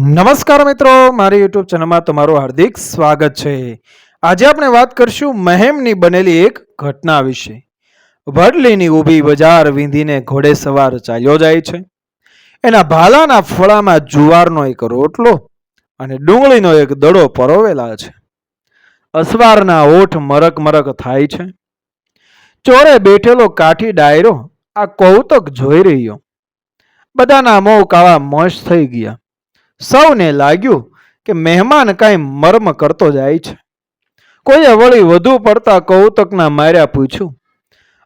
નમસ્કાર મિત્રો, મારી યુટ્યુબ ચેનલમાં તમારું હાર્દિક સ્વાગત છે. આજે આપણે વાત કરશું મહેમની બનેલી એક ઘટના વિશે. વડલીની ઊભી બજાર વીંધીને ઘોડે સવાર ચાલ્યો જાય છે. એના ભાલાના ફળામાં જુવારનો એક રોટલો અને ડુંગળીનો એક દડો પરોવેલા છે. અસવારના ઓઠ મરક મરક થાય છે. ચોરે બેઠેલો કાઠી ડાયરો આ કૌતક જોઈ રહ્યો. બધાના મોં કાળા મોશ થઈ ગયા. સૌને લાગ્યું કે મહેમાન કાંઈ મર્મ કરતો જાય છે. કોઈએ વળી વધુ પડતા કૌતકના માર્યા પૂછ્યું,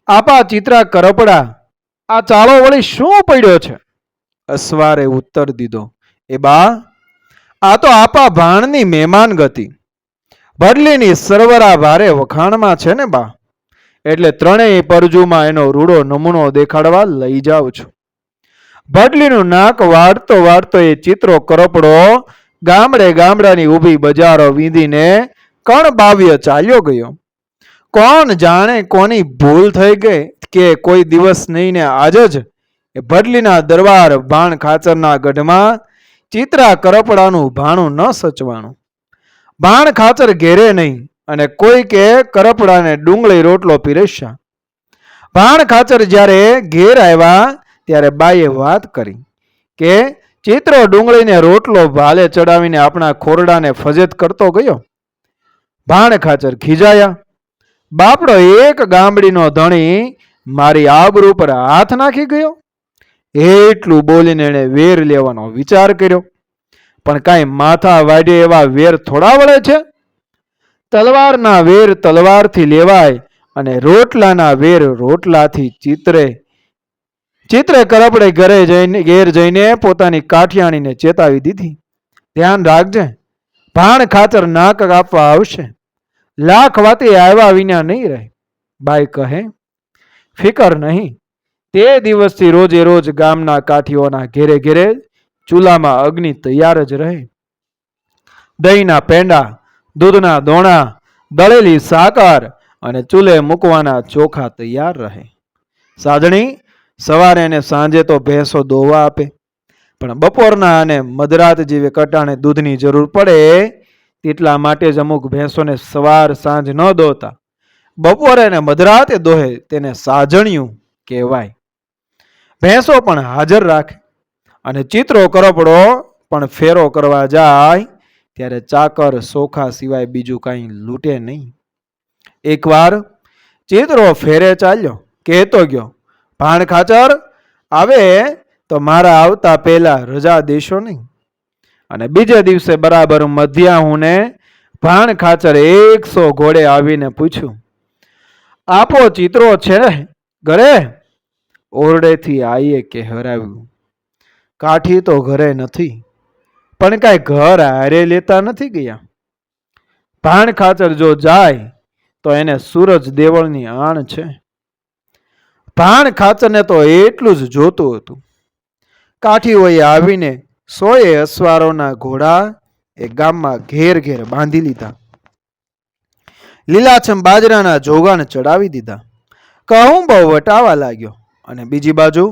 આપા ચિત્રા કરપડા, આ ચાળો વળી શું પડ્યો છે? અસવારે ઉત્તર દીધો, એ બા, આ તો આપા ભાણની મહેમાન ગતિ. ભરલીની સરવરા ભારે વખાણમાં છે ને બા? એટલે ત્રણેય પરજુમાં એનો રૂડો નમૂનો દેખાડવા લઈ જાઉં છું. ભડલીનું નાક વાળતો વાળતો એ ચિત્રો કરપડો. ગામડે ગામડાની ઊભી બજારો વીંધીને કણ બાવ્ય ચાલ્યો ગયો. કોણ જાણે કોની ભૂલ થઈ ગઈ કે કોઈ દિવસ નહીં ને આજ જ? એ ભડલીના દરબાર ભાણ ખાચરના ગઢમાં ચિત્રા કરપડાનું ભાણું ન સચવાનું ભાણ ખાચર ઘેરે નહીં અને કોઈ કે કરપડાને ડુંગળી રોટલો પીરસ્યા. ભાણ ખાચર જ્યારે ઘેર આવ્યા ત્યારે બાઈએ વાત કરી કે, ચિત્રો ડુંગળીને રોટલો ભાલે ચડાવીને આપણા ખોરડાને ફજેત કરતો ગયો? ભાણ ખાચર ખીજાયા. બાપડો એક ગામડીનો ધણી મારી આબરૂ પર હાથ નાખી ગયો. એટલું બોલીને એણે વેર લેવાનો વિચાર કર્યો. પણ કાંઈ માથા વાડે એવા વેર થોડા વળે છે? તલવારના વેર તલવારથી લેવાય અને રોટલાના વેર રોટલાથી ચિત્રે ચિત્રે કરપડે ઘરે જઈને, ઘેર જઈને પોતાની કાઠિયાણીને ચેતાવી દીધી. ધ્યાન રાખજે, ભાણ ખાતર નાક કાપવા આવશે. લાખ વાતે આવ્યા વિના નહીં રહે. બાઈ કહે, ફિકર નહીં. તે દિવસથી રોજે રોજ ગામના કાઠીઓના ઘેરે ઘેરે ચૂલામાં અગ્નિ તૈયાર જ રહે. દહીંના પેંડા, દૂધના દોણા, દળેલી સાકર અને ચૂલે મૂકવાના ચોખા તૈયાર રહે. સાધણી સવારે અને સાંજે તો ભેંસો દોવા આપે. પણ બપોરના અને મધરાત જેવી કટાણે દૂધની જરૂર પડે તેટલા માટે જ અમુક ભેંસોને સવાર સાંજ ન દોતા. બપોરે અને મધરાતે દોહે તેને સાજણિયું કહેવાય. ભેંસો પણ હાજર રાખે અને ચિત્રો કરપડો પણ ફેરો કરવા જાય, ત્યારે ચાકર સોખા સિવાય બીજું કાંઈ લૂંટે નહીં. એકવાર ચિત્રો ફેરે ચાલ્યો, કહેતો ગયો ભાણ ખાચર આવે તો મારા આવતા પહેલા રજા દેશો નહીં. અને બીજે દિવસે બરાબર મધ્યાહુને ભાણ ખાચર એકસો ઘોડે આવીને પૂછ્યું, આપો ચિત્રો છે ઘરે? ઓરડેથી આઈએ કે હરાવ્યું, કાઠી તો ઘરે નથી, પણ કાંઈ ઘર હારે લેતા નથી ગયા. ભાણ ખાચર જો જાય તો એને સૂરજ દેવળની આણ છે. ભાણ ખાચરને તો એટલું જ જોતું હતું. કાઠીઓએ આવીને સોએ અસવારોના ઘોડા એ ગામમાં ઘેર ઘેર બાંધી લીધા. લીલાછમ બાજરાના જોગાણ ચડાવી દીધા. કહું બહુ વટાવા લાગ્યો અને બીજી બાજુ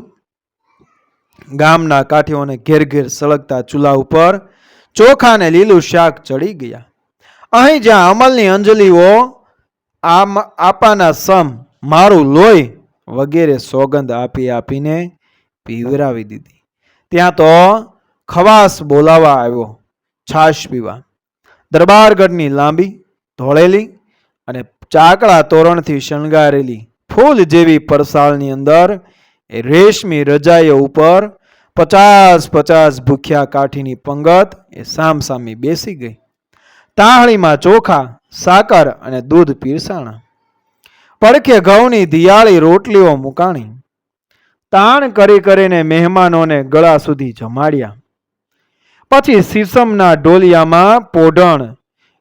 ગામના કાઠીઓને ઘેર ઘેર સળગતા ચૂલા ઉપર ચોખા ને લીલું શાક ચડી ગયા. અહીં જ્યાં અમલની અંજલિઓ, આમ, આપાના સમ, મારું લોહી વગેરે સોગંદ આપી આપીને પીવરાવી દીધી. ત્યાં તો ખવાસ બોલાવા આવ્યો, છાશ પીવા. દરબારગઢની લાંબી, ધોળેલી અને ચાકડા તોરણથી શણગારેલી ફૂલ જેવી પરસાળની અંદર એ રેશમી રજાઈઓ ઉપર પચાસ પચાસ ભૂખ્યા કાઠીની પંગત એ સામસામી બેસી ગઈ. તાહળીમાં ચોખા, સાકર અને દૂધ પીરસાણા. પડખે ઘઉંની દિયાળી રોટલીઓ મુકાણી. તાણ કરી કરીને મહેમાનોને ગળા સુધી જમાડ્યા. પછી સીસમના ઢોલિયામાં પોઢણ,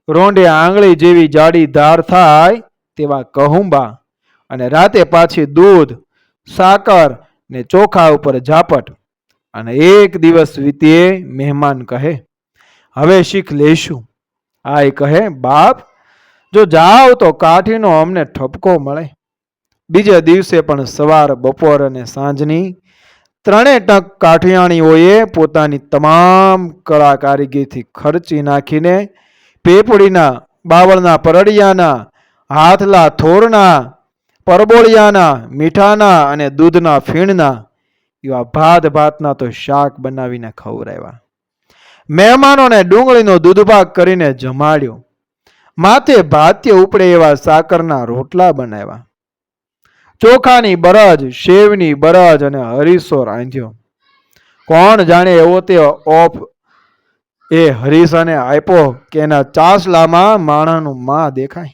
રોંડે આંગળી જેવી જાડી ધાર થાય તેવા કહુંબા અને રાતે પાછી દૂધ, સાકર ને ચોખા ઉપર ઝાપટ અને એક દિવસ વીતીએ મહેમાન કહે, હવે શીખ લેશું. આ કહે, બાપ જો જાઓ તો કાઠીનો અમને ઠપકો મળે. બીજે દિવસે પણ સવાર, બપોર અને સાંજની ત્રણેય ટંક કાઠિયાણીઓએ પોતાની તમામ કળા કારીગીરીથી ખર્ચી નાખીને પેપડીના, બાવળના પરડિયાના, હાથલા થોરના, પરબોળિયાના, મીઠાના અને દૂધના ફીણના, એવા ભાત ભાતના તો શાક બનાવીને ખવડાવ્યા. મહેમાનોને ડુંગળીનો દૂધભાગ કરીને જમાડ્યો. માથે ભાત્ય ઉપડે એવા સાકરના રોટલા બનાવ્યા. ચોખાની બરજ, શેવની બરજ અને હરીસો રાંધ્યો. કોણ જાણે એવો તે ઓફ એ હરીસાને આપ્યો કે એના ચાસલામાં માણસનું માં દેખાય.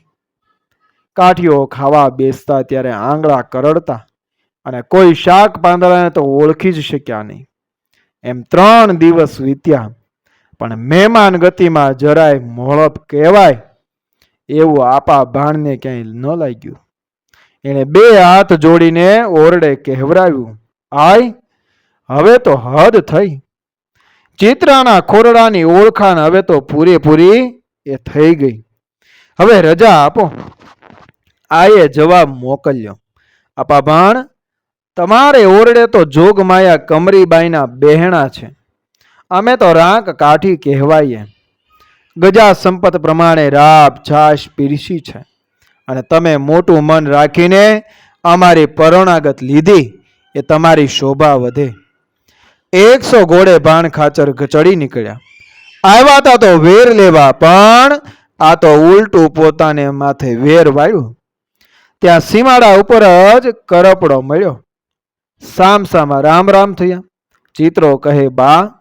કાઠીઓ ખાવા બેસતા ત્યારે આંગળા કરડતા અને કોઈ શાક પાંદડાને તો ઓળખી જ શક્યા નહીં. એમ ત્રણ દિવસ વીત્યા, પણ મહેમાન ગતિમાં જરાય મોળપ કહેવાય એવું આપા ભાણને ક્યાંય ન લાગ્યું. એણે બે હાથ જોડીને ઓરડે કહેવરાવ્યું, આય, હવે તો હદ થઈ. ચિત્રાના ખોરડાની ઓળખાણ હવે તો પૂરેપૂરી એ થઈ ગઈ. હવે રજા આપો. આયે જવાબ મોકલ્યો, આપા ભાણ, તમારે ઓરડે તો જોગમાયા કમરીબાઈના બહેણા છે. અમે તો રાંક કાઠી કહેવાઈએ. ગજા સંપત પ્રમાણે રાબ, છાશ પીરસી છે. અને તમે મોટું મન રાખીને અમારી પરણાગત લીધી, એ તમારી શોભા વધે. એકસો ઘોડે ભાણ ખાચર ચડી નીકળ્યા. આવ્યા તા તો વેર લેવા, પણ આ તો ઉલટું પોતાને માથે વેર વાળ્યું. ત્યાં સીમાડા ઉપર જ કરપડો મળ્યો. સામ સામા રામ રામ થયા. ચિત્રો કહે, બા,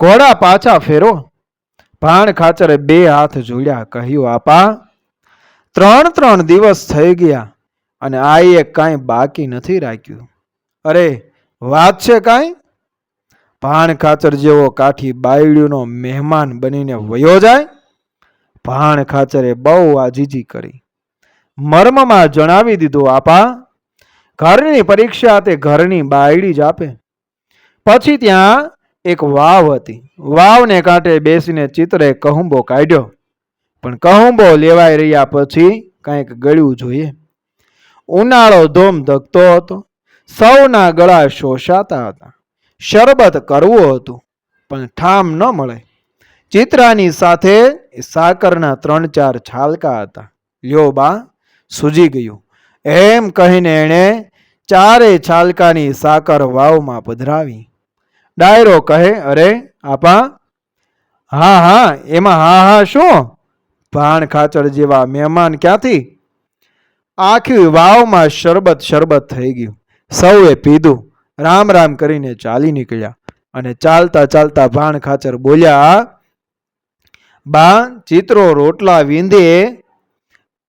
ઘોડા પાછા ફેરો. ભાણ ખાચરે બે હાથ જોડ્યા, કહ્યું, આપા, ત્રણ ત્રણ દિવસ થઈ ગયા અને આઈએ કાંઈ બાકી નથી રાખ્યું. અરે, વાત છે કાંઈ? ભાણ ખાચર જેવો કાઠી બાયડીનો મહેમાન બનીને વયો જાય? ભાણ ખાચરે બહુ આજીજી કરી. મર્મમાં જણાવી દીધું, આપા, ઘરની પરીક્ષા તે ઘરની બાયડી જ આપે. પછી ત્યાં એક વાવ હતી. વાવને કાંઠે બેસીને ચિત્રે કહુંબો કાઢ્યો. પણ કહુંબો લેવાઈ રહ્યા પછી કંઈક ગળ્યું જોઈએ. ઉનાળો ધોમ ધકતો હતો. સૌના ગળા શોષાતા હતા. શરબત કરવું હતું, પણ ઠામ ન મળે. ચિત્રાની સાથે સાકરના ત્રણ ચાર છાલકા હતા. લ્યો બા, સૂજી ગયું. એમ કહીને એણે ચારે છાલકાની સાકર વાવમાં પધરાવી. ડાયરો કહે, અરે, આપા, હા હા, એમાં હા હા, શું? ભાણ ખાચર જેવા મહેમાન ક્યાંથી? આખી વાવમાં શરબત શરબત થઈ ગયું. સૌએ પીધું. રામ રામ કરીને ચાલી નીકળ્યા અને ચાલતા ચાલતા ભાણ ખાચર બોલ્યા, બા, ચિત્રો રોટલા વિંધે,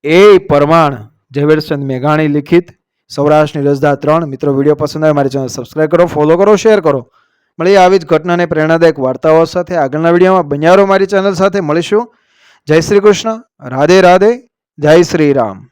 એ પરમાણ. ઝવેરચંદ મેઘાણી લિખિત. સૌરાષ્ટ્રની રજદા ત્રણ મિત્રો વીડિયો પસંદ આવે, મારી ચેનલ સબસ્ક્રાઈબ કરો ફોલો કરો શેર કરો. મળીએ આવી જ ઘટનાને પ્રેરણાદાયક વાર્તાઓ સાથે આગળના વિડીયોમાં બન્યારો મારી ચેનલ સાથે મળીશું. જય શ્રી કૃષ્ણ. રાધે રાધે. જય શ્રી રામ.